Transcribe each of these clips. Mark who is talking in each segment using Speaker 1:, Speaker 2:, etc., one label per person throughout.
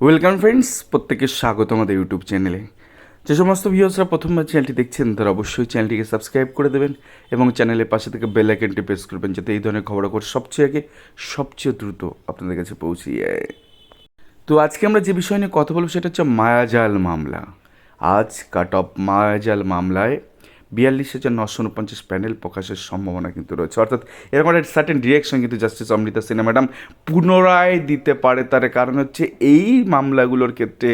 Speaker 1: Welcome friends প্রত্যেকে স্বাগত আমাদের ইউটিউব চ্যানেলে যে সমস্ত ভিউয়ার্সরা প্রথমবার চ্যানেলটি দেখছেন, তারা অবশ্যই চ্যানেলটিকে সাবস্ক্রাইব করে দেবেন এবং চ্যানেলের পাশে থেকে বেল আইকনটি প্রেস করবেন যাতে এই ধরনের খবরাখবর সবচেয়ে আগে, সবচেয়ে দ্রুত আপনাদের কাছে পৌঁছে যায়। তো আজকে আমরা যে বিষয় নিয়ে কথা বলব, সেটা হচ্ছে মায়াজাল মামলা। আজ কাট অফ মায়াজাল মামলায় বিয়াল্লিশ হাজার নশো উনপঞ্চাশ প্যানেল প্রকাশের সম্ভাবনা কিন্তু রয়েছে। অর্থাৎ এরকম একটা সার্টেন ডিরেকশন কিন্তু জাস্টিস অমৃতা ম্যাডাম পুনরায় দিতে পারে, তার কারণ হচ্ছে এই মামলাগুলোর ক্ষেত্রে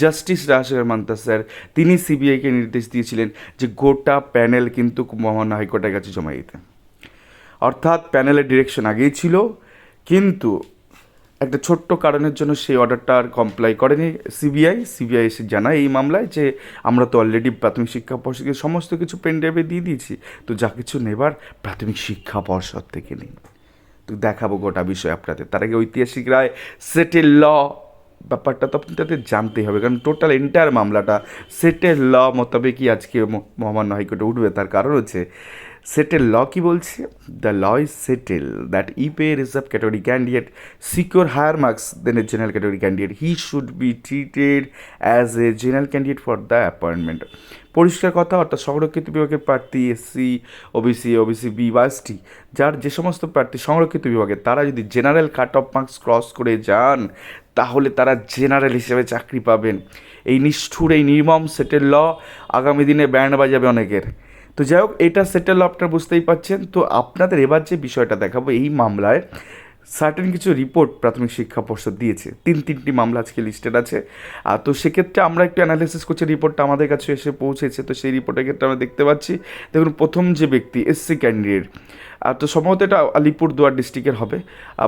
Speaker 1: জাস্টিস রাজশেখর মান্তা স্যার, তিনি সিবিআইকে নির্দেশ দিয়েছিলেন যে গোটা প্যানেল কিন্তু মহামান্য হাইকোর্টের কাছে জমা দিতে। অর্থাৎ প্যানেলের ডিরেকশন আগেই ছিল, কিন্তু একটা ছোট্ট কারণের জন্য সেই অর্ডারটা আর কমপ্লাই করেনি সিবিআই সিবিআই এসে জানায় এই মামলায় যে আমরা তো অলরেডি প্রাথমিক শিক্ষা পর্ষদকে সমস্ত কিছু পেন ড্রাইভে দিয়ে দিয়েছি। তো যা কিছু নেবার প্রাথমিক শিক্ষা পর্ষদ থেকে নেই। তো দেখাবো গোটা বিষয় আপনাদের। তার আগে ঐতিহাসিক রায় সেটেল ল ব্যাপারটা তো আপনাদের জানতেই হবে, কারণ টোটাল এন্টায়ার মামলাটা সেটেল ল মোতাবেকই আজকে মহামান্য হাইকোর্টে উঠবে। তার কারণ হচ্ছে সেটেল ল কি বলছে? The law is settle that if a reserve category candidate secure higher marks than a general category candidate he should be treated as a general candidate for the appointment পরিষ্কার কথা, অর্থাৎ সংরক্ষিত বিভাগের প্রার্থী, SC, OBC OBC, B বা ST, যার যে সমস্ত প্রার্থী সংরক্ষিত বিভাগে, তারা যদি general cut off marks cross করে যান, তাহলে তারা জেনারেল হিসেবে চাকরি পাবেন। এই নিষ্ঠুর, এই নির্মম সেটেল ল আগামী দিনে ব্যান্ড বাজাবে অনেকের। তো যাই হোক, এটা সেটেল আপনারা বুঝতেই পাচ্ছেন। তো আপনাদের এবার যে বিষয়টা দেখাবো, এই মামলায় সার্টেন কিছু রিপোর্ট প্রাথমিক শিক্ষা পর্ষদ দিয়েছে। তিন, তিনটি মামলা আজকে লিস্টেড আছে। আর তো সেক্ষেত্রে আমরা একটু অ্যানালিসিস করছি রিপোর্টটা আমাদের কাছে এসে পৌঁছেছে। তো সেই রিপোর্টের ক্ষেত্রে আমরা দেখতে পাচ্ছি, দেখুন, প্রথম যে ব্যক্তি এসসি ক্যান্ডিডেট তো সম্ভবত এটা আলিপুরদুয়ার ডিস্ট্রিক্টের হবে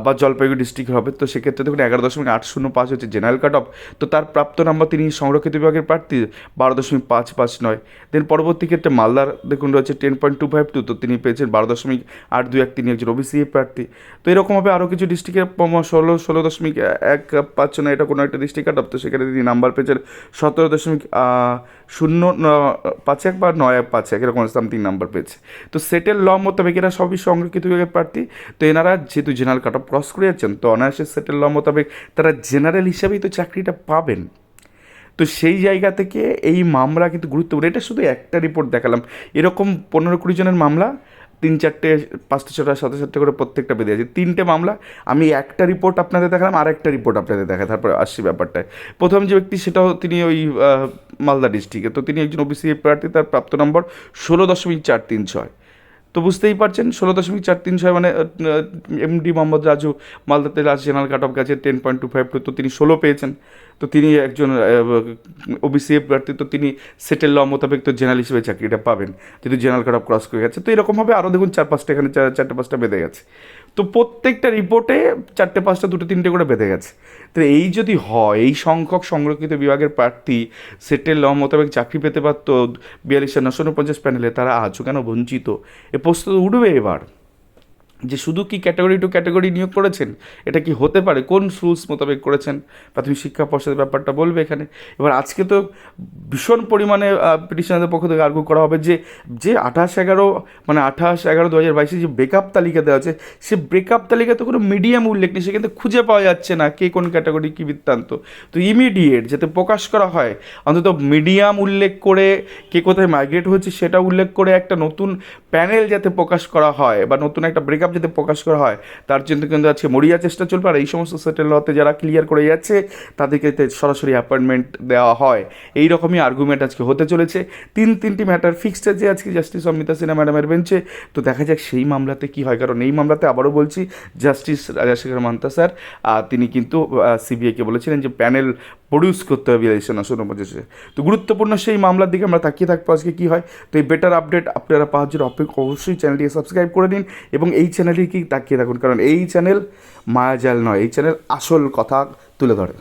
Speaker 1: বা জলপাইগুড়ি ডিস্ট্রিক্টের হবে। তো সেক্ষেত্রে দেখুন, এগারো দশমিক আট শূন্য পাঁচ হচ্ছে জেনারেল কাট অফ তো তার প্রাপ্ত নাম্বার তিনি সংরক্ষিত বিভাগের প্রার্থী, বারো দশমিক পাঁচ পাঁচ নয়। দেন পরবর্তী ক্ষেত্রে মালদার দেখুন, রয়েছে ten point two five two তো তিনি পেয়েছেন বারো দশমিক আট দুই এক, তিনি একজন ওবিসি প্রার্থী। তো এরকমভাবে আরও কিছু ডিস্ট্রিক্টের ষোলো ষোলো দশমিক এক পাচ্ছ না এটা কোনো একটা ডিস্ট্রিক্ট কাট অফ তো সেখানে তিনি নাম্বার পেয়েছেন সতেরো দশমিক শূন্য পাঁচ এক বা নয় এক, পাঁচ এক, এরকম সামথিং নাম্বার পেয়েছে। তো সেটেল ল মোতাবেক এরা সবই সংরক্ষিত বিভাগের প্রার্থী। তো এনারা যেহেতু জেনারেল কাট অফ ক্রস করে যাচ্ছেন তো অনায়াসে সেটেল ল মোতাবেক তারা জেনারেল হিসাবেই তো চাকরিটা পাবেন। তো সেই জায়গা থেকে এই মামলা কিন্তু গুরুত্বপূর্ণ। এটা শুধু একটা রিপোর্ট দেখালাম। এরকম পনেরো কুড়ি জনের মামলা, তিন চারটে, পাঁচটা, ছটা সাথে সাতটা করে প্রত্যেকটা বেঁধে আছে। তিনটে মামলা, আমি একটা রিপোর্ট আপনাদের দেখালাম আর একটা রিপোর্ট আপনাদের দেখা তারপরে আসছি ব্যাপারটায় প্রথম যে ব্যক্তি, সেটাও তিনি ওই মালদা ডিস্ট্রিক্টে তো তিনি একজন ওবিসি প্রার্থী, তার প্রাপ্ত নম্বর ষোলো দশমিক চার তিন ছয়। তো বুঝতেই পারছেন, ষোলো দশমিক চার তিন ছয় মানে এমডি মোহাম্মদ রাজু মালদাতে রাজ জেনারেল কাট অফ গেছে ten point two five two তো তিনি ষোলো পেয়েছেন। তো তিনি একজন ওবিসি প্রার্থী, তো তিনি সেটেল ল মোতাবেক তো জেনারেল হিসেবে চাকরিটা পাবেন। যেহেতু জেনারেল কাট অফ ক্রস করে গেছে, তো এরকমভাবে আরও দেখুন চার পাঁচটা এখানে, চার, চারটে পাঁচটা বেঁধে গেছে। তো প্রত্যেকটা রিপোর্টে চারটে, পাঁচটা, দুটো, তিনটে করে বেঁধে গেছে। তো এই যদি হয়, এই সংখ্যক সংরক্ষিত বিভাগের প্রার্থী সেটের ল মোতাবেক চাকরি পেতে পারতো, বিয়াল্লিশ নশো উনপঞ্চাশ প্যানেলে তারা আজও কেন বঞ্চিত? এ প্রস্তুত উঠবে এবার। যে শুধু কি ক্যাটাগরি টু ক্যাটাগরি নিয়োগ করেছেন? এটা কি হতে পারে? কোন রুলস মোতাবেক করেছেন? প্রাথমিক শিক্ষা পর্ষদের ব্যাপারটা বলবে এখানে। এবার আজকে তো ভীষণ পরিমাণে পিটিশনারদের পক্ষ থেকে আর্গু করা হবে যে যে আঠাশ এগারো মানে আঠাশ এগারো দু হাজার বাইশে যে ব্রেকআপ তালিকা দেওয়া আছে, সে ব্রেকআপ তালিকাতে কোনো মিডিয়াম উল্লেখ নেই। সেখানে খুঁজে পাওয়া যাচ্ছে না কে কোন ক্যাটাগরি কী বৃত্তান্ত। তো ইমিডিয়েট যাতে প্রকাশ করা হয়, অন্তত মিডিয়াম উল্লেখ করে কে কোথায় মাইগ্রেট হয়েছে সেটা উল্লেখ করে একটা নতুন প্যানেল যাতে প্রকাশ করা হয় বা নতুন একটা ব্রেকআপ যাতে প্রকাশ করা হয়, তার জন্য কিন্তু আজকে মরিয়া চেষ্টা চলবে। আর এই সমস্ত সেটেল হতে যারা ক্লিয়ার করে যাচ্ছে, তাদেরকে সরাসরি অ্যাপয়েন্টমেন্ট দেওয়া হয়। এই রকমই আর্গুমেন্ট আজকে হতে চলেছে। তিন, তিনটি ম্যাটার ফিক্সড আছে আজকে জাস্টিস অমিতা সিনহা ম্যাডামের বেঞ্চে তো দেখা যাক সেই মামলাতে কি হয়। কারণ এই মামলাতে আবারও বলছি জাস্টিস রাজাশেখর মান্তা স্যার তিনি কিন্তু সিবিআইকে বলেছিলেন যে প্যানেল প্রডিউস করতে হবে ইলেকশন আসন্ন পঁচিশে তো গুরুত্বপূর্ণ সেই মামলার দিকে আমরা তাকিয়ে থাকব আজকে কী হয়। তো এই বেটার আপডেট আপনারা পাওয়ার জন্য অবশ্যই চ্যানেলটিকে সাবস্ক্রাইব করে দিন এবং এই চ্যানেলটি চ্যানেলটিকে তাকিয়ে থাকুন। কারণ এই চ্যানেল মায়াজাল নয়, এই চ্যানেল আসল কথা তুলে ধরে।